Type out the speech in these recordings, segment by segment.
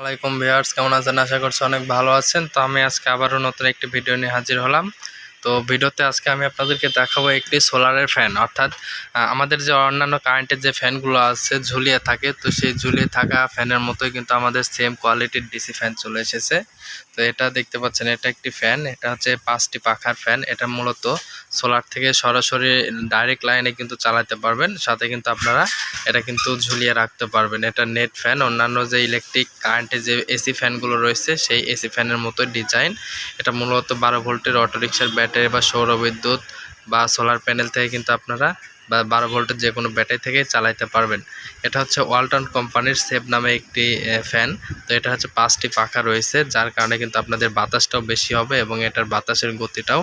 আলাইকুম ভিউয়ার্স, কেমন আছেন? আশা করছি অনেক ভালো আছেন। তো আমি আজকে আবারও নতুন একটি ভিডিও নিয়ে হাজির হলাম। তো ভিডিওতে আজকে আমি আপনাদেরকে দেখাবো একটি সোলারের ফ্যান। অর্থাৎ আমাদের যে অন্যান্য কারেন্টের যে ফ্যানগুলো আছে, ঝুলিয়ে থাকে, তো সেই ঝুলিয়ে থাকা ফ্যানের মতোই কিন্তু আমাদের সেম কোয়ালিটির ডিসি ফ্যান চলে এসেছে। তো এটা দেখতে পাচ্ছেন, এটা একটি ফ্যান এটা হচ্ছে পাঁচটি পাখার ফ্যান এটা মূলত সোলার থেকে সরাসরি ডাইরেক্ট লাইনে কিন্তু চালাতে পারবেন। সাথে কিন্তু আপনারা এটা কিন্তু ঝুলিয়ে রাখতে পারবেন। এটা নেট ফ্যান অন্যান্য যে ইলেকট্রিক কারেন্টের যে এসি ফ্যানগুলো রয়েছে, সেই এসি ফ্যানের মতো ডিজাইন এটা মূলত বারো ভোল্টের অটোরিক্সার ব্যাটারি বা সৌর বিদ্যুৎ বা সোলার প্যানেল থেকে কিন্তু আপনারা বা বারো ভোল্টের যে কোনো ব্যাটারি থেকে চালাতে পারবেন। এটা হচ্ছে ওয়ালটন কোম্পানির সেভ নামে একটি ফ্যান তো এটা হচ্ছে পাঁচটি পাখা রয়েছে, যার কারণে কিন্তু আপনাদের বাতাসটাও বেশি হবে এবং এটার বাতাসের গতিটাও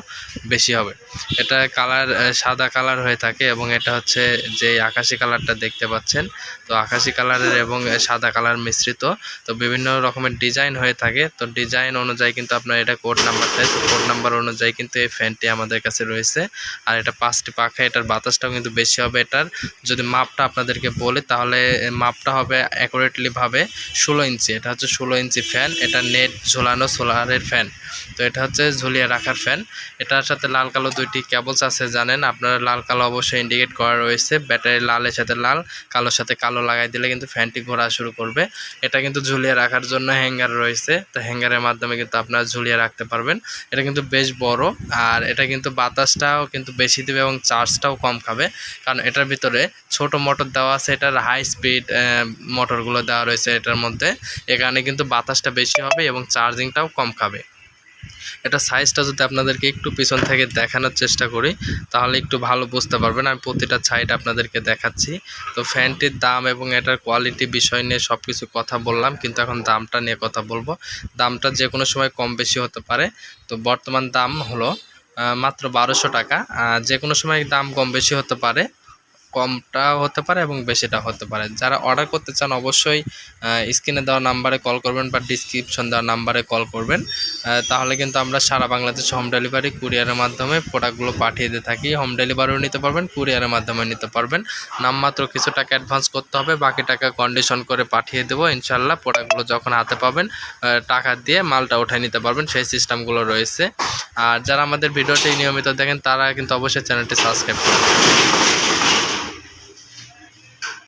বেশি হবে। এটা কালার সাদা কালার হয়ে থাকে এবং এটা হচ্ছে যে আকাশি কালারটা দেখতে পাচ্ছেন, তো আকাশি কালারের এবং সাদা কালার মিশ্রিত। তো বিভিন্ন রকমের ডিজাইন হয়ে থাকে, তো ডিজাইন অনুযায়ী কিন্তু আপনার এটা কোড নাম্বার দেয়, তো কোড নাম্বার অনুযায়ী কিন্তু এই ফ্যানটি আমাদের কাছে রয়েছে। আর এটা পাঁচটি পাখা, এটার বাতাসটাও কিন্তু বেশি হবে এটার। যদি মাপটা আপনাদেরকে বলি, তাহলে মাপটা হবে অ্যাকুরেটলি ভাবে ষোলো ইঞ্চি। এটা হচ্ছে ষোলো ইঞ্চি ফ্যান এটা নেট ঝোলানো সোলারের ফ্যান তো এটা হচ্ছে ঝুলিয়ে রাখার ফ্যান এটার সাথে লাল কালো দুইটি কেবলস আছে, জানেন? আপনারা লাল কালো অবশ্যই ইন্ডিকেট করা রয়েছে। ব্যাটারি লালের সাথে লাল, কালোর সাথে কালো লাগাই দিলে কিন্তু ফ্যানটি ঘোরা শুরু করবে। এটা কিন্তু ঝুলিয়ে রাখার জন্য হ্যাঙ্গার রয়েছে। তো হ্যাঙ্গারের মাধ্যমে কিন্তু আপনারা ঝুলিয়ে রাখতে পারবেন। এটা কিন্তু বেশ বড়। আর এটা কিন্তু বাতাসটাও কিন্তু বেশি দেবে এবং চার্জটাও কম খাবে। কারণ এটার ভিতরে ছোট মোটর দেওয়া আছে, এটার হাই স্পিড মোটরগুলো দেওয়া রয়েছে এটার মধ্যে। এখানে কিন্তু বাতাসটা বেশি হবে এবং চার্জিংটাও কম খাবে। এটা সাইজটা যদি আপনাদেরকে একটু পিছন থেকে দেখানোর চেষ্টা করি, তাহলে একটু ভালো বুঝতে পারবেন। আমি প্রতিটা সাইড আপনাদেরকে দেখাচ্ছি। তো ফ্যানটির দাম এবং এটার কোয়ালিটি বিষয় নিয়ে সব কিছু কথা বললাম, কিন্তু এখন দামটা নিয়ে কথা বলব। দামটা যে কোনো সময় কম বেশি হতে পারে। তো বর্তমান দাম হলো মাত্র বারোশো টাকা। যে কোনো সময় দাম কম বেশি হতে পারে। কমটা হতে পারে এবং বেশিটা হতে পারে। যারা অর্ডার করতে চান অবশ্যই স্ক্রিনে দেওয়া নাম্বারে কল করবেন বা ডিসক্রিপশন দেওয়া নাম্বারে কল করবেন। তাহলে কিন্তু আমরা সারা বাংলাদেশে হোম ডেলিভারি কুরিয়ারের মাধ্যমে প্রোডাক্টগুলো পাঠিয়ে দিয়ে থাকি। হোম ডেলিভারিও নিতে পারবেন কুরিয়ারের মাধ্যমে নিতে পারবেন। নামমাত্র কিছু টাকা অ্যাডভান্স করতে হবে, বাকি টাকা কন্ডিশন করে পাঠিয়ে দেবো। ইনশাল্লাহ প্রোডাক্টগুলো যখন হাতে পাবেন টাকা দিয়ে মালটা উঠায় নিতে পারবেন, সেই সিস্টেমগুলো রয়েছে। আর যারা আমাদের ভিডিওটি নিয়মিত দেখেন, তারা কিন্তু অবশ্যই চ্যানেলটি সাবস্ক্রাইব করবেন